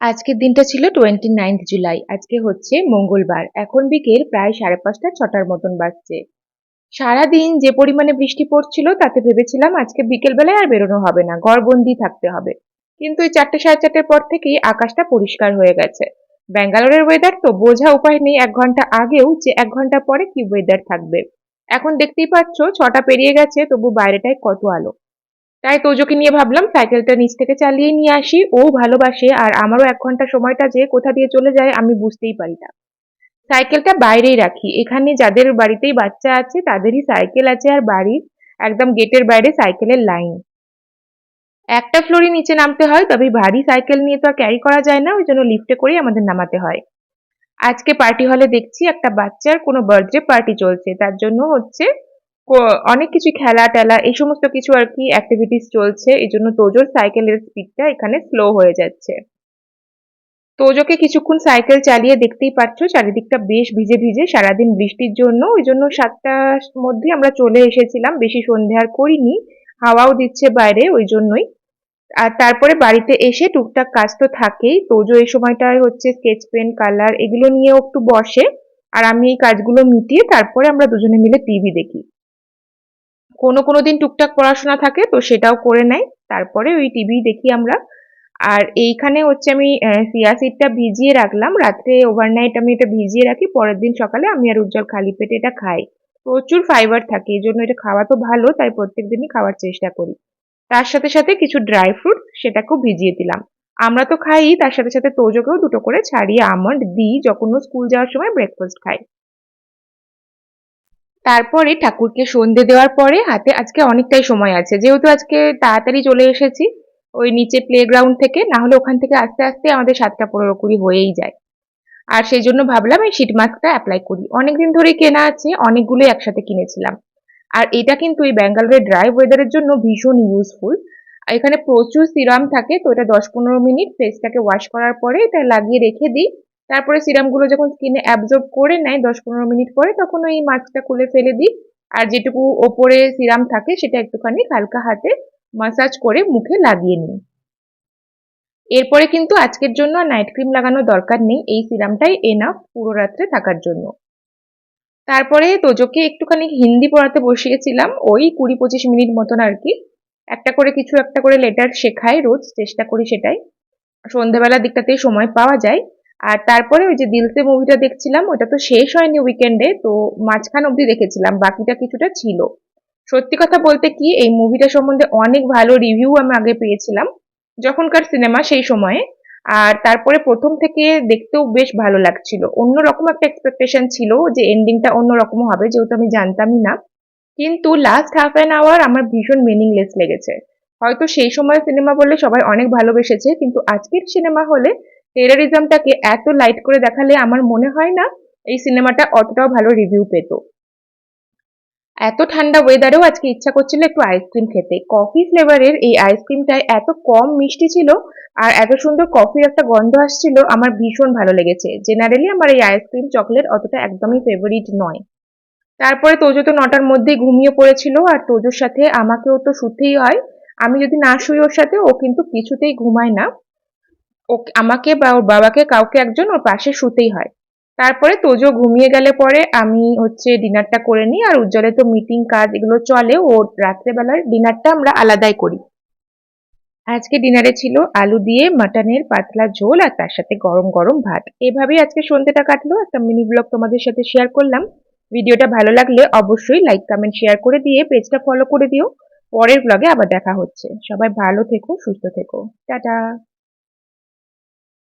আজকের দিনটা ছিল টোয়েন্টি নাইন্থ জুলাই আজকে হচ্ছে মঙ্গলবার। এখন বিকেল প্রায় সাড়ে পাঁচটা, ছটার মতন বাজছে। সারাদিন যে পরিমাণে বৃষ্টি পড়ছিল, তাতে ভেবেছিলাম আজকে বিকেলবেলায় আর বেরোনো হবে না, ঘরবন্দি থাকতে হবে। কিন্তু এই চারটে সাড়ে চারটের পর থেকেই আকাশটা পরিষ্কার হয়ে গেছে। ব্যাঙ্গালোরের ওয়েদার তো বোঝা উপায় নেই এক ঘণ্টা আগেও যে এক ঘণ্টা পরে কি ওয়েদার থাকবে। এখন দেখতেই পাচ্ছ, ছটা পেরিয়ে গেছে, তবু বাইরেটায় কত আলো। তাই তোজোকে নিয়ে ভাবলাম সাইকেলটা নিচ থেকে চালিয়ে নিয়ে আসি। ও ভালোবাসে আর আমারও এক ঘণ্টা সময়টা যে কোথা দিয়ে চলে যায় আমি বুঝতেই পারি না। সাইকেলটা বাইরেই রাখি। এখানে যাদের বাড়িতেই বাচ্চা আছে তাদেরই সাইকেল আছে আর বাড়ির একদম গেটের বাইরে সাইকেলের লাইন একটা ফ্লোরে নিচে নামতে হয়, তবে ভারী সাইকেল নিয়ে তো আর ক্যারি করা যায় না, ওই জন্য লিফটে করেই আমাদের নামাতে হয়। আজকে পার্টি হলে দেখছি একটা বাচ্চার কোনো বার্থডে পার্টি চলছে, তার জন্য হচ্ছে অনেক কিছু খেলা টেলা, এই সমস্ত কিছু আর কি অ্যাক্টিভিটিস চলছে। এই জন্য তোজোর সাইকেলের স্পিডটা এখানে স্লো হয়ে যাচ্ছে। তোজোকে কিছুক্ষণ সাইকেল চালিয়ে দেখতেই পাচ্ছ, চারিদিকটা বেশ ভিজে ভিজে, সারাদিন বৃষ্টির জন্য। ওই জন্য সাতটার মধ্যে আমরা চলে এসেছিলাম, বেশি সন্ধে আর করিনি। হাওয়াও দিচ্ছে বাইরে, ওই জন্যই। আর তারপরে বাড়িতে এসে টুকটাক কাজ তো থাকেই। তোজো এই সময়টায় হচ্ছে স্কেচ পেন কালার এগুলো নিয়েও একটু বসে। আর আমি এই কাজগুলো মিটিয়ে তারপরে আমরা দুজনে মিলে টিভি দেখি। কোনো কোনো দিন টুকটাক পড়াশোনা থাকে, তো সেটাও করে নেয়। তারপরে ওই টিভি দেখি আমরা। আর এইখানে হচ্ছে আমি সিয়া সিডটা ভিজিয়ে রাখলাম। রাত্রে ওভারনাইট আমি এটা ভিজিয়ে রাখি, পরের দিন সকালে আমি আর উজ্জ্বল খালি পেটে এটা খাই। প্রচুর ফাইবার থাকে, এই জন্য এটা খাওয়া তো ভালো, তাই প্রত্যেক দিনই খাওয়ার চেষ্টা করি। তার সাথে সাথে কিছু ড্রাই ফ্রুট সেটাকেও ভিজিয়ে দিলাম। আমরা তো খাই, তার সাথে সাথে তোজোকেও দুটো করে ছাড়িয়ে আমন্ড, দিই, যখন স্কুল যাওয়ার সময় ব্রেকফাস্ট খাই তারপরে ঠাকুরকে সন্ধে দেওয়ার পরে হাতে আজকে অনেকটাই সময় আছে। যেহেতু আজকে তাড়াতাড়ি চলে এসেছি ওই নিচে প্লে গ্রাউন্ড থেকে না হলে ওখান থেকে আস্তে আস্তে আমাদের সাতটা পনেরো কুড়ি হয়েই যায়। আর সেই জন্য ভাবলাম এই শীট মাস্কটা অ্যাপ্লাই করি। অনেকদিন ধরেই কেনা আছে, অনেকগুলো একসাথে কিনেছিলাম। আর এটা কিন্তু এই ব্যাঙ্গালোরের ড্রাই ওয়েদারের জন্য ভীষণ ইউজফুল এখানে প্রচুর সিরাম থাকে, তো এটা দশ পনেরো মিনিট ফেসটাকে ওয়াশ করার পরে এটা লাগিয়ে রেখে দিই। তারপরে সিরামগুলো যখন স্কিনে অ্যাবজর্ব করে নেয় দশ পনেরো মিনিট পরে, তখন ওই মাস্কটা খুলে ফেলে দিই। আর যেটুকু ওপরে সিরাম থাকে, সেটা একটুখানি হালকা হাতে মাসাজ করে মুখে লাগিয়ে নিই। এরপরে কিন্তু আজকের জন্য নাইট ক্রিম লাগানোর দরকার নেই। এই সিরামটাই এনাফ পুরো রাত্রে থাকার জন্য। তারপরে তোজোকে একটুখানি হিন্দি পড়াতে বসিয়েছিলাম। ওই কুড়ি পঁচিশ মিনিট মতন আর কি। একটা করে কিছু একটা করে লেটার শেখায় রোজ, চেষ্টা করি সেটাই। সন্ধ্যেবেলার দিকটাতেই সময় পাওয়া যায়। আর তারপরে ওই যে দিলসে মুভিটা দেখছিলাম, ওটা তো শেষ হয়নি উইকেন্ডে তো মাঝখান অবধি দেখেছিলাম, বাকিটা কিছুটা ছিল। সত্যি কথা বলতে কি, এই মুভিটা সম্বন্ধে অনেক ভালো রিভিউ আমি আগে পেয়েছিলাম, যখনকার সিনেমা সেই সময়ে। আর তারপরে প্রথম থেকে দেখতেও বেশ ভালো লাগছিল। অন্যরকম একটা এক্সপেকটেশন ছিল যে এন্ডিংটা অন্যরকম হবে, যেহেতু আমি জানতামই না। কিন্তু লাস্ট হাফ অ্যান আওয়ার আমার ভীষণ মিনিংলেস লেগেছে। হয়তো সেই সময় সিনেমা বললে সবাই অনেক ভালোবেসেছে, কিন্তু আজকের সিনেমা হলে টেরারিজমটাকে এত লাইট করে দেখালে আমার মনে হয় না এই সিনেমাটা অতটাও ভালো রিভিউ পেত। এত ঠান্ডা ওয়েদারেও আজকে ইচ্ছা করছিল একটু আইসক্রিম খেতে। কফি ফ্লেভারের এই আইসক্রিমটায় এত কম মিষ্টি ছিল আর এত সুন্দর কফির একটা গন্ধ আসছিল, আমার ভীষণ ভালো লেগেছে। জেনারেলি আমার এই আইসক্রিম চকলেট অতটা একদমই ফেভারিট নয়। তারপরে তোজো তো নটার মধ্যেই ঘুমিয়ে পড়েছিল আর তোজোর সাথে আমাকেও তো শুতেই হয়। আমি যদি না শুই ওর সাথে, ও কিন্তু কিছুতেই ঘুমায় না। ও আমাকে বা ওর বাবাকে কাউকে একজন ওর পাশে শুতেই হয়। তারপরে তোজো ঘুমিয়ে গেলে পরে আমি হচ্ছে ডিনারটা করে নিই আর উজ্জ্বলে তো মিটিং কাজ এগুলো চলে, ও রাত্রেবেলার ডিনারটা আমরা আলাদাই করি। আজকে ডিনারে ছিল আলু দিয়ে মাটনের পাতলা ঝোল আর তার সাথে গরম গরম ভাত। এভাবেই আজকে সন্ধ্যেটা কাটলো। একটা মিনি ব্লগ তোমাদের সাথে শেয়ার করলাম। ভিডিওটা ভালো লাগলে অবশ্যই লাইক কমেন্ট শেয়ার করে দিয়ে পেজটা ফলো করে দিও। পরের ব্লগে আবার দেখা হচ্ছে। সবাই ভালো থেকো, সুস্থ থেকো। টাটা!